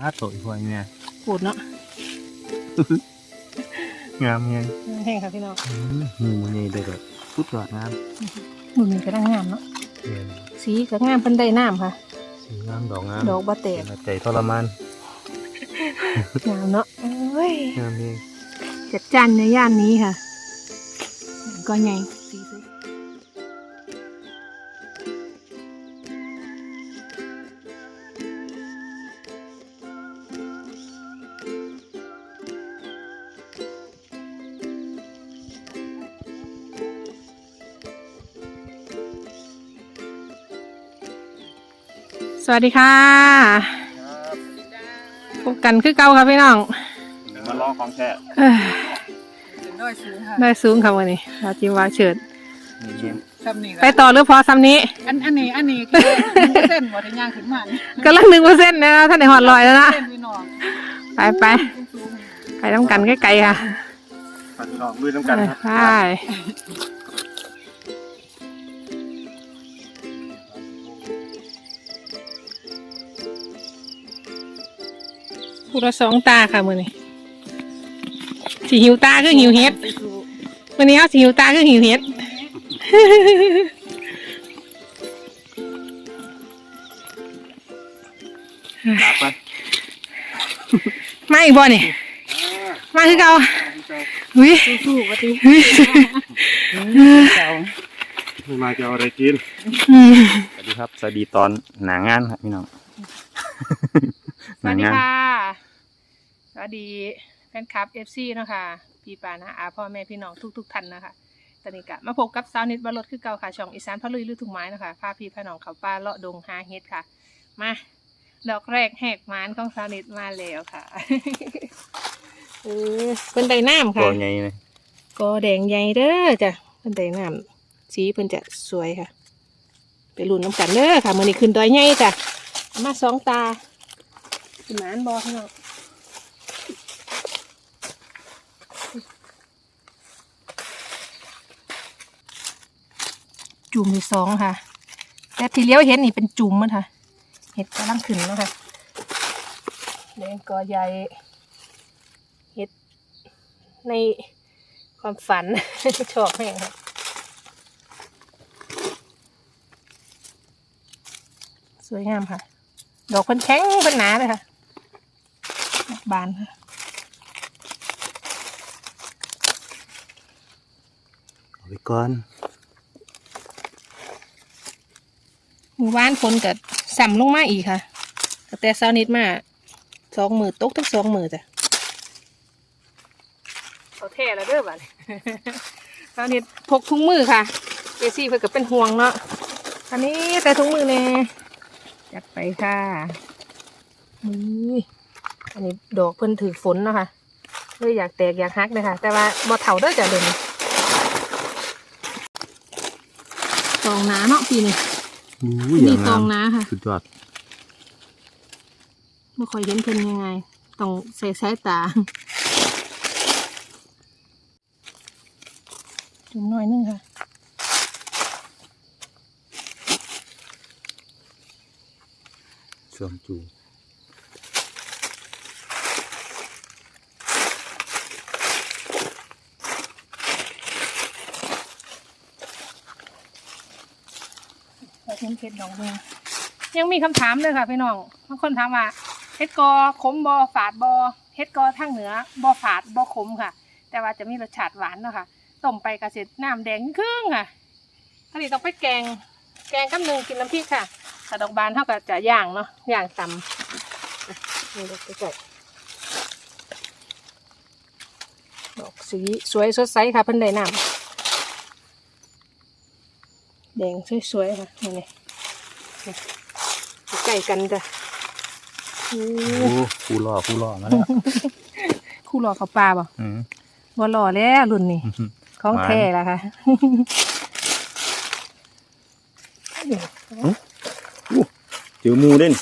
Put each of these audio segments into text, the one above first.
อาโตอีกคนเนี่ยปูดเนาะงามไงแห้งค่ะพี่น้องอืมหมูนี่เด็ดแบบสุดยอดงามมุมนี้ก็ได้งามเนาะเห็นสีก็งามเป็นได้น้ำค่ะสีงามดอกงามดอกบะแตกใจทรมานงามเนาะเอ้ยงามเองจัดจ้านในย่านนี้ค่ะก็ใหญ่ วัสดีค่ะพบกันคือเก่าค่ะพี่น้องมาลองของแท้เอ้ยน้อยสูงค่ะได้สูงค่ะวันนี้เราจิมว่าเฉิดนี่ซ้ำนี่ไปต่อหรือพอซ้ำนี้ อันอันนี้อันนี้คือเส้นวัดย่างขึ้นมานี่กำลังหนึ่งเปอร์เซ็นต์นะท่านในหอดลอยแล้วนะเส้นพี่น้องไปไปไปต้องกันใกล้ๆค่ะปัดลองมือน้ำกันครับใช่ พูดละสองตาค่ะมือนี้สีหิวตาคือหิวเฮ็ดวันนี้เอาสีหิวตาคือหิวเฮ็ดลาไปมาอีกบ่นี่มาคือเก่าอุ้ยสู้ๆวัดดีอุ้ยมาจะเอาอะไรกินอืมสวัสดีครับ สวัสดีตอนหนางานครับพี่น้องสวัสดีค่ะส วัสดีแฟนคลับเอฟซีเนาะค่ะพี่ปานะอาพ่อแม่พี่น้องทุก ๆท่านนะคะตอนนี้ก็มาพบกับสาวนิดบรรลดคือเก่าค่ะช่องอีสานพะลุยลุยทุกไม้นะคะพาพี่พาน้องเขาป้าเลาะดงหาเฮ็ดค่ะ มาดอกแรกแหกมานของสาวนิดมาแล้วค่ะเออเป็นไดน้ำตัค่ะวใหญ่เลยก็แดงใหญ่เด้อจ้ะเพิ่นได้น้ำสีเพิ่นจะสวยค่ะ ไปลุ้นน้ำกันเด้อค่ะมื้อนี้ขึ้นดอยใหญ่จ้ะเอามาสองตาขึ้นหมานบ่พี่น้อง จุ่มที่สองค่ะ แต่ที่เลี้ยวเห็นนี่เป็นจุ่มมันค่ะ เห็ดกำลังขึ้นแล้วค่ะแดงกอใหญ่เห็ดในความฝัน ชอบแม่งครับสวยงามค่ะ ดอกเพิ่นแข็งเพิ่นหนาเลยค่ะบานค่ะเอาไปก่อน หมู่บ้านฝนกัสั่มลงมาอีกค่ะก็แต่เช้านิดมาสองมือตกทั้งสองมือจ้ะเอาแท้แล้วเด้อบ้านเช้านิดพกถุงมือค่ะเจซี่เพิ่นก็เป็นห่วงเนาะอันนี้แต่ถุงมือแน่จัดไปค่ะนี่อันนี้ดอกเพิ่นถือฝนเนาะค่ะเลยอยากแตกอยากฮักเลยค่ะ แต่ว่าบ่เถาเด้อจ้ะเดี๋ยวนี้ตองหนาเนาะปีนี้ อุ้ยมีย่างตงาอมงนะค่ะ สุดยอดไม่ค่อยเห็นเพิ่นยังไง ต้องใส่สายตาจุ่มหน่อยนึงค่ะสวมจูใเห็นเพชรดอกเมืองยังมีคำถามเลยค่ะพี่น้องบางคนถามว่าเฮ็ดกอขมบอฝาดบอเฮ็ดกอทางเหนือบอฝาดบอขมค่ะ แต่ว่าจะมีรสชาติหวานเนาะค่ะต้มไปกระเสร็จน้ำแดงครึ่งค่ะอันนี้ต้องไปแกง แกงกับหนึ่งกินน้ำพริกค่ะถ้าดอกบานเท่ากับจะย่างเนาะย่างตำนี่ดอกใกล้ๆดอกสีสวยสดใสค่ะเพิ่นได้น้ำแดงสวยๆค่ะนี่ ใกล้กันจ้ะอู้โอ้คู่ล่อคู่ล่อมาแล้วคู่รอเขาปลาบ่อืมบ่รอแล้วรุ่นนี้ของแท้ละค่ะเจอหมูเด่น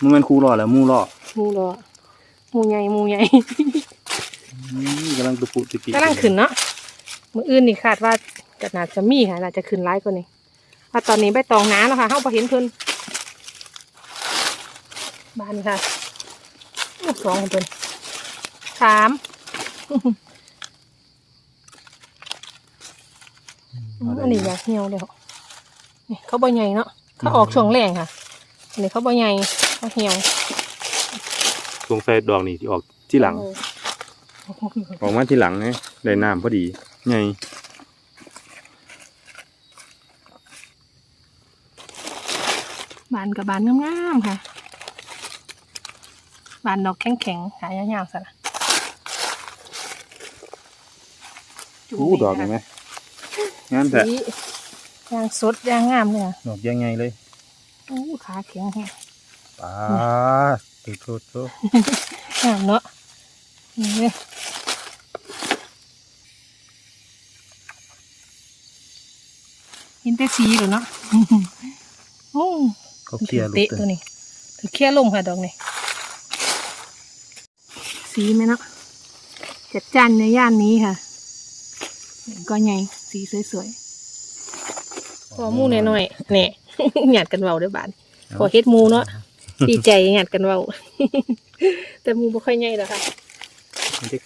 มันเป็นคู่ล่อแล้วหมูล่อหมูรอหมูใหญ่หมูใหญ่อืมกำลังตะปุตะกิกำลังขึ้นเนาะมืออื่นนี่คาดว่าจะน่าจะมีค่ะน่าจะขึ้นร้ายกว่านี้ ว่าตอนนี้ใบตองหน้าเนาะค่ะเฮาบ่เห็นเพิ่นบานค่ะลูกสองของเป็นสามอันนี้อยากเหี่ยวเลยค่ะนี่เขาบ่ใหญ่เนาะเขาออกช่วงแรงค่ะอันนี้เขาบ่ใหญ่เขาเหี่ยวสงสัยดอกนี่ที่ออกที่หลังโอ้โหออกมาที่หลังไงได้น้ำพอดีไง บานกับบานงามๆค่ะ บานดอกแข็งๆขายาวๆซะนะจูบอู้ดอกเห็นไหมงามแต่สียางสดยางงามเลยค่ะดอกยังไงเลยอู้ขาแข็งแฮะป้าตุ๊ดตุ๊ดตุ๊ดงามเนาะนี่เลยเห็นแต่สีเลยเนาะโอ้ เขาเคลียร์ลูกเตะเต็ตัวมนี้ถือเคลียร์ลงค่ะดอกนี้สีไหมเนาะจัดจ้านในย่านนี้ค่ะก็ใหญ่สีสวยๆพอหมูหน่อยๆเนี่ยหยาดกันเบาเด้วยบานพอเฮ็ดหมูเนาะดีใจหยาดกันเบาแต่หมูบ่ค่อยใหญ่แล้วค่ะมันจะ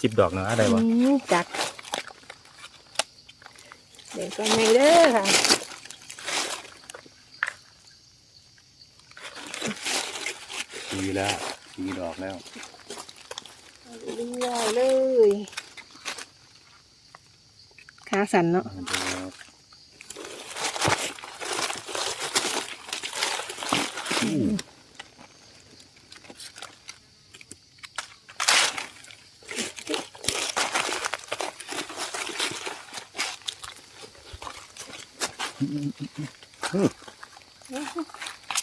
สิบดอกเนาะอะไรวะอืมจัดเดี๋ยวก็ใหญ่เด้อค่ะ สีแล้วสีดอกแล้วเรื่อยๆเลยขาสั่นเนาะมันจะ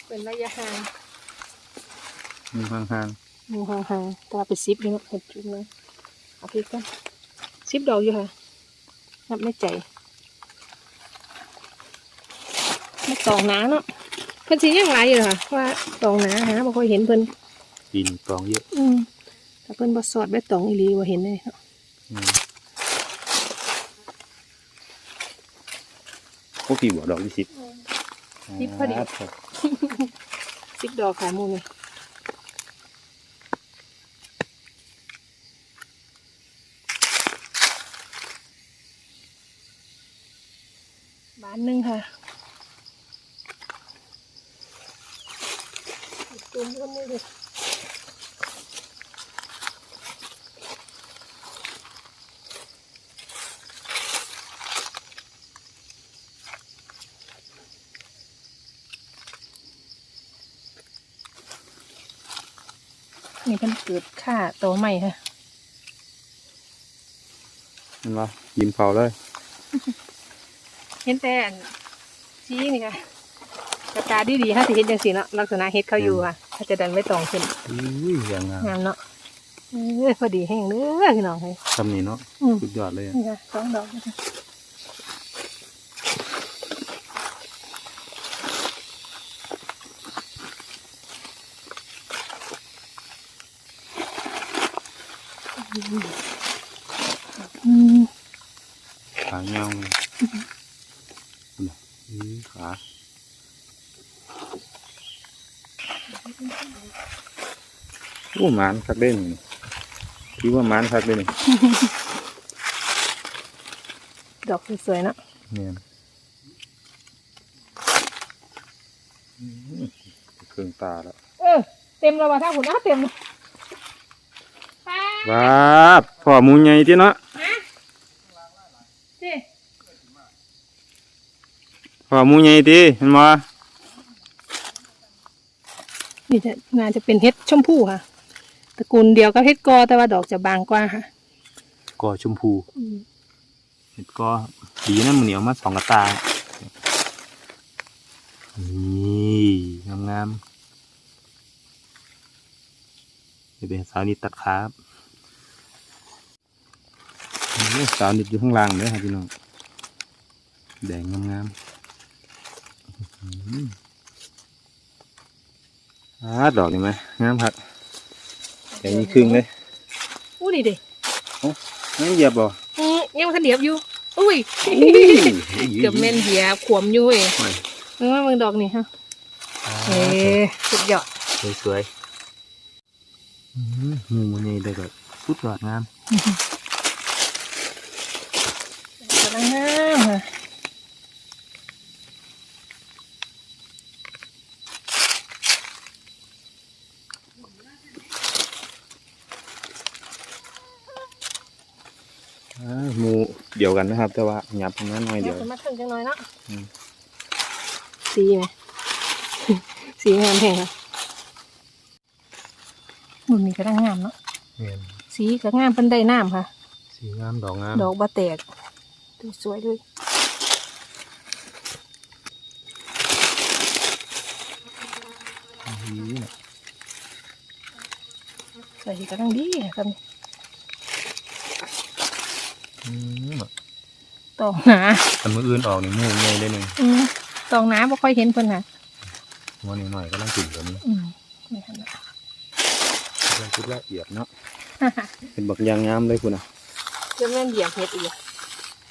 เป็นระยะห่าง มีห่างหมูห่างๆแต่ว่าเป็นซิปเลยเนาะเห็ดจุดเลยเอาพริกก่อนซิปดอกอยู่ค่ะนับไม่ใจไม่ตองหนาเนาะเพิ่นสียังหลายอยู่ค่ะว่าตองหนาหาบ่ค่อยเห็นเพิ่นๆปีนตองเยอะ อืมแต่เพิ่นบ่สอดใบตองอีหลีบ่เห็นเลยเนาะอืมพวกกี่บัวดอกที่สิบซิปพอดีครับซิปดอกขายหมูนี่ บานหนึ่งค่ะตุ้มก็มือเลยนี่เป็นเกิดค่าโตใหม่ค่ะเห็นปะยิ้มเผาเลย เห็นแต่อันชี้นี่ค่ะกระตาดีดีๆค่ะสิเห็นจังสีเนาะลักษณะเฮ็ดเขาอยู่ค่ะถ้าจะดันไม่ตรงขึ้นอุ้ยอย่างงามงามเนาะเออพอดีแห้งเด้อพี่น้องเฮ้ยทำนี่เนาะอืมสุดยอดเลยอะนี่ค่ะสองดอกนะคะอืม ขาเงาเลยเนี่ยอืมขาโอ้หมานคักเด้นี่คิดว่าหมานคักเด้นี่ดอกสวยๆเนาะเนี่ยอืมเครื่องตาแล้วเออเต็มแล้วว่ะถ้าหุ่นอ้าเต็มเลยป้าว้าบพ่อหมูใหญ่ที่เนาะสิพ่อหมูใหญ่ที่เห็นบ่นี่จะน่าจะเป็นเฮ็ดชมพูค่ะ ตระกูลเดียวกับเฮ็ดกอแต่ว่าดอกจะบางกว่าค่ะกอชมพูเห็ดกอดีนะมันเหนียวมาสองกระตานี่งามงามๆนี่เป็นสาวนิดตัดขาครับนี่สาวนิดอยู่ข้างล่างเลยครับพี่น้องแดงงามงามๆอื้อหืออ่าดอกนี่ไหมงามครับ แดงนี่ครึ่งเลยอู้นี่เด็นั่นเหยียบบ่อืมยังมันเดียบอยู่อุ้ยเกือบแม่นเหยียบขวมอยู่เว้ยเออมึงดอกนี่ฮะเอ้สุดยอดสวยอืมหมูมันใหญ่ได้ก็สุดยอดงาม กำลังงามค่ะ อ่าหมูเดียวกันนะครับ แต่ว่าหยับตรงนั้นหน่อยเดีเดี๋ยยววจะมาถึงจังหน่อยเนาะอืมสีไหมสีงามแห่งค่ะหุ่นนี่ก็ได้งามเนาะเห็นสีก็งามเป็นได้น้ำค่ะ สีงามดอกงามดอกบะแตกดูสวยด้วยดีน่ะใส่ก็ตั้งดีค่ะอืม ตองหนาอันมืออื่นออกนี่หมูใหญ่ได้หนึ่งอืมตองหนาบ่ค่อยเห็นเพิ่นค่ะหัวนิดหน่อยก็ต้องกินตัวนี้อืมนี่ค่ะเรื่องชุดละเอียดเนาะเป็นบักยางงามเลยคุณอะจะแม่นเหยียบเห็ดอีก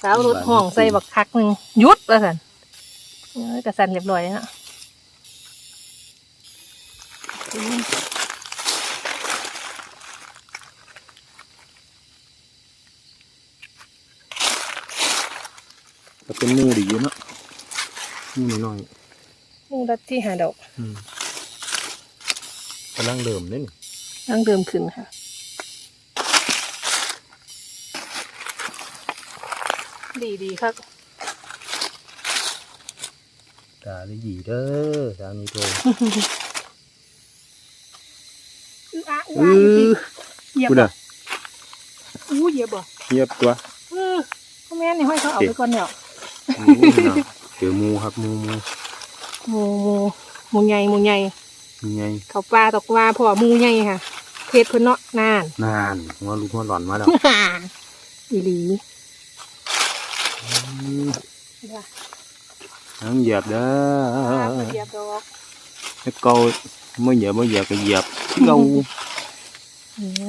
สาวรถห้องใส่บักคักหนึ่งหยุดแล้วสันเออกระสันเรียบร้อยแล้ ก็เป็นหมูดีอยู่เนาะหมูนิดหน่อยนี่รัดที่หาดอกอืมกำลังเดิมเล่นนั่งเดิมขึ้นค่ะดีดีครับตาได้หยีเด้อสาวนี้โตอื้ออะเออื้ออะอเหยียบคุณบ่อะอู้เหยียบบ่เงียบตัวเออพ่อแม่นี่ห้อยเขาเอาไปก่อนเนี่ยโอ้ย เนาะเจอหมูครับหมูหมูหมูหมูหมูใหญ่หมูใหญ่มีไงเขาปลาตกปลาพ่อหมูใหญ่ค่ะเพชรเพิ่นเนาะนานนานหัวลูกหัวหลอนมาแล้วอีหลีอืมทั้งเหยียบเด้อเหยียบดอกให้เกาไม่เหยียบไม่เหยียบก็เหยียบเกานี่น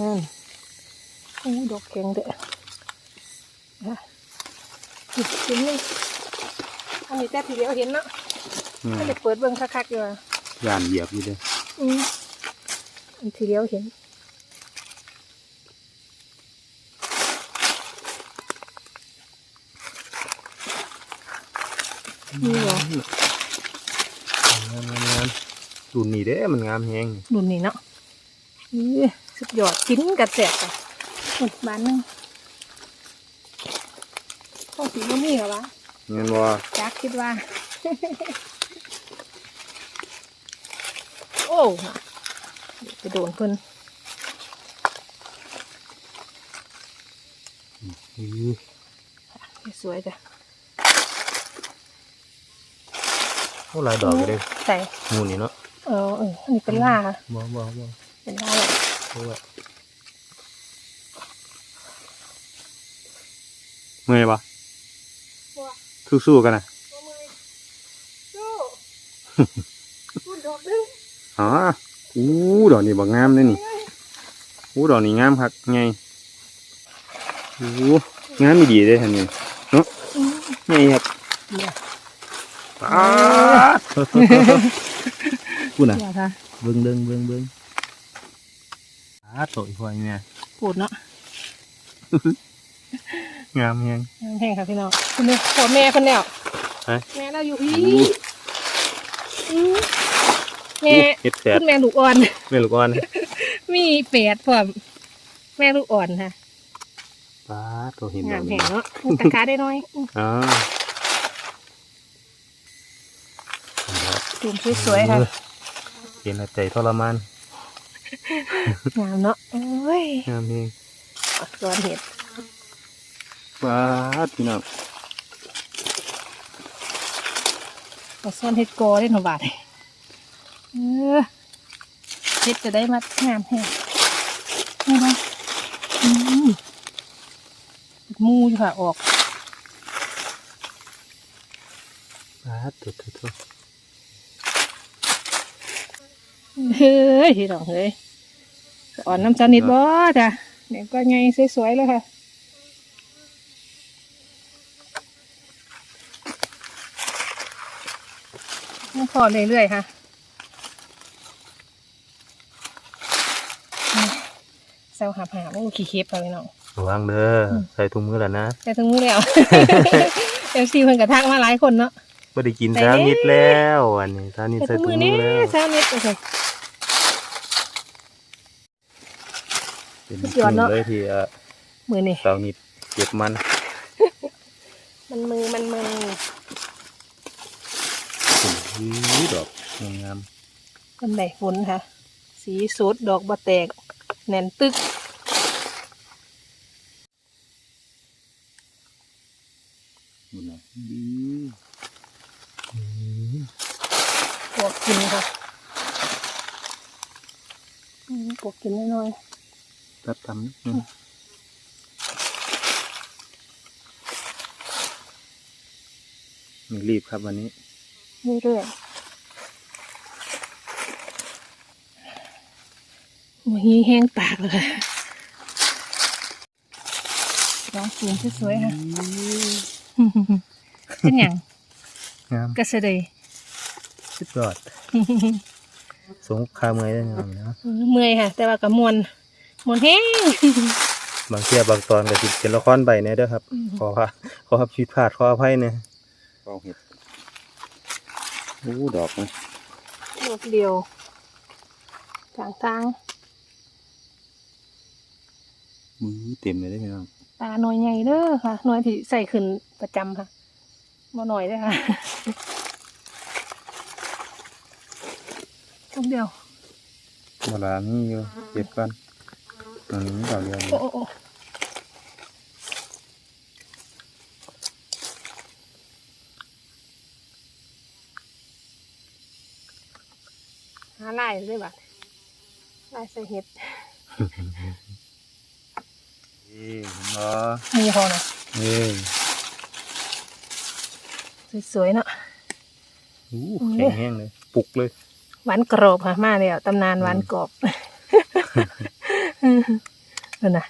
อู้ดอกแข็งเด้อนะนี่ เห็นนี่อันนี้แต่ทีเดียวเห็นเนาะอืมก็จะเปิดเบิ่งคักๆอยู่อะย่านเหยียบอยู่เด้ออืมอันทีเดียวเห็นนี่เหรองามงามงามดูนี่เด้ มันงามแฮงรุ่นนี้เนาะนี่สุดยอดกินกระแจกอะหมดบ้านหนึง ต้องสีมันนี่เหรอวะเงินบ่จักคิดว่า โอ้ไปโดนเพิ่นอือสวยจ้ะโอ้หลายดอกอยู่เด้อใส่หมูนี่เนาะเออเอออันนี้เป็นล่าค่ะบ่บ่บ่เป็นล่าเลยเพราะว่าเมื่อยปะ สู้ๆกันนะสู้พูดดอกนึงอ๋ออู้ดอกนี้บักงามเลยนี่อู้ดอกนี้งามคักไงอู้งามมีดีเลยท่านนี่เนาะอืมไงครับเนี่ยอ้าพูดนะเดี๋ยวค่ะเบิ้งเบิ้งเบิ้งเบิ้งอ้าโตอีกพอยเนี่ยพูดเนาะ งามแฮงแห้งค่ะพี่น้องคุณเนี่ยพ่อแม่คนแล้วฮะแม่เราอยู่พี่อู้อืมแม่เฮ็ดแฝดคุณแม่ลูกอ่อนแม่ลูกอ่อน มีแปดพร้อมแม่ลูกอ่อนค่ะป้าโตเห็นดงาอมกแห้นี้งเนาะตะกร้าได้น้อยอืมอ๋อตูมสวยๆค่ะเห็นแล้วใจทรมานงามเนาะโอ้ยงามแฮงอักษรเห็ด ป้าดพี่น้องอักษรเห็ดกอได้หนอบาทเออเห็ดจะได้มางามแห้งนี่นะอืมมูอยู่ค่ะออกป้าดโถโถโถเฮ้ยพี่น้องเฮ้ยอ่อนน้ำจานิดบ่จ้ะเดี๋ยวก็ไงสวยๆเลยค่ะ พอเรื่อยๆค่ะเซลหาบหาบโอ้ขี้เค็บค่ะพี่น้องระวังเด้ออใส่ถุงมือแล้วนะแต่ถึงมือแล้วเอฟซีเพิ่นกระทักมาหลายคนเนาะไม่ได้กินแต่สามเด้นิดแล้วอันนี้สามนิดแต่ใส่ถึงถุมืงอมืนี้อแล้วเช้านิดโอเคเป็นสุดยอดเนอะเลยที่เอ่อมือนี่สาวนิดเก็บมัน มันมือมันมือ อุ้ยดอกงามคนไหนฝนค่ะ สีสดดอกบะแตก แน่นตึกๆดูหน่อยปวกกินค่ะอืมปวกกินน้อยตัดทำอืมไม่รีบครับวันนี้ๆ เรื่อยๆหัวหีแห้งปากเลยค่ะลองสูงสวยๆค่ะเป็นอย่างงามกระเสดยสุดยอดสงครามเงยได้งามนะเมื่อยค่ะ แต่ว่ากับมวนมวนแห้งบางเทียบางตอนก็สิเป็นละครใบเนี่ยเด้อครับอืมขอว่าขอครับชีวิตพลาดขออภัยเนี่ย กองเห็ดอู้ดอกนะดอกเดียวทางทางมือเต็มเลยได้อพี่น้องตาหน่อยใหญ่เด้อค่ะหน่อยที่ใส่ขึ้นประจำค่ะมาหน่อยเด้อค่ะดอกเดียวเวลามีอยู่เก็บก่อนตรงนี้ดอกเดียวโอ้โอ้โอ้หาลาย เลยบัดลายใส่เห็ดนี่เห็นบ่มีพอนะนี่สวยๆเนาะอู้อืมแข็งแห้งเลยปลุกเลยหวานกรอบค่ะมาแล้วตำนานหวานกรอบนั่นน่ะ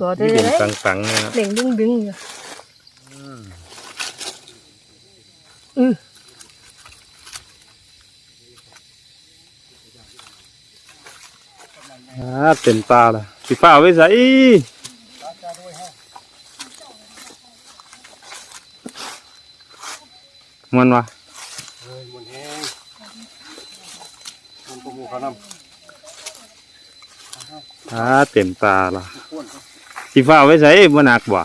กรอบได้ที่เลเด่นยตังๆเนี่ยนะเด่งดึงดึงอยู่อืมอื ออ่าเต็มตาละสิฟ้าเอาไว้ใส่มันวะมันแห้งมันประมูเขานอ่าเต็มตาละสิฟ้าเอาไว้ใส่บ่หนักบ่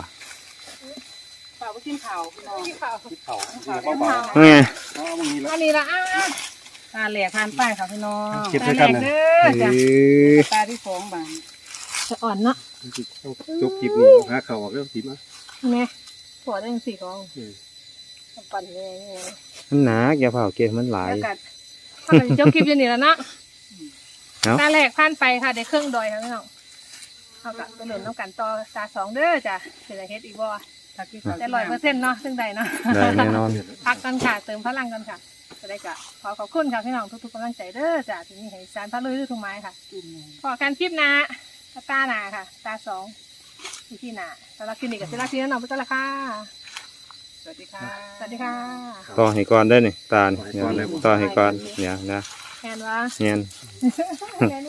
ฝากไปกินข้าวพี่น้องำที่เขาที่เบาไงๆเพราะว่ามันมีแล้วอันนี้ละอะ ทานแหลกทานป้ายค่ะพี่น้องเก็บด้วยกันนะเด้เออจ้ะอตาที่สองบานจะอ่อนเนาะจบคลิปนี้หาเขาออกเรื่องทิมอะแม่ปวดได้ยังสี่ของอืมปั่นเลยนี่ไงมันหนักอย่าเผาเก็บมันหลายแล้วกัดถ้าเราจะคลิปอยันนี่แล้วเนาะเอ้าตาแรกผ่านไปค่ะได้เครื่องดอยค่ะพี่น้องเอากะไปหล่นน้ำกันต่อตาสองเด้อจ้ะเป็นเฮ็ดอีกบ่ถ้ากินข้าวแต่ร้อยเปอร์เซ็นต์เนาะซึ่งใดเนาะได้แน่นอนพักกันค่ะเติมพลังกันค่ะ จะได้กะขอขอบคุณค่ะพี่น้องทุกๆกำลังใจเด้อจ้ะที่นี่ให้สารพระลุยด้วยทุกไม้ค่ะกินเลยขอการคลิปหนะตาหนาค่ะ ตาสองที่ที่หนาสำหรับคลินิกกับศิลาซีนั่นน้องพุทธละค่ะสวัสดีค่ะสวัสดีค่ะต่อให้ก่อนได้อนี่ตานี่เนี่ยต่อให้ก่อนเนี่ยนะแอนวะเนียนแอน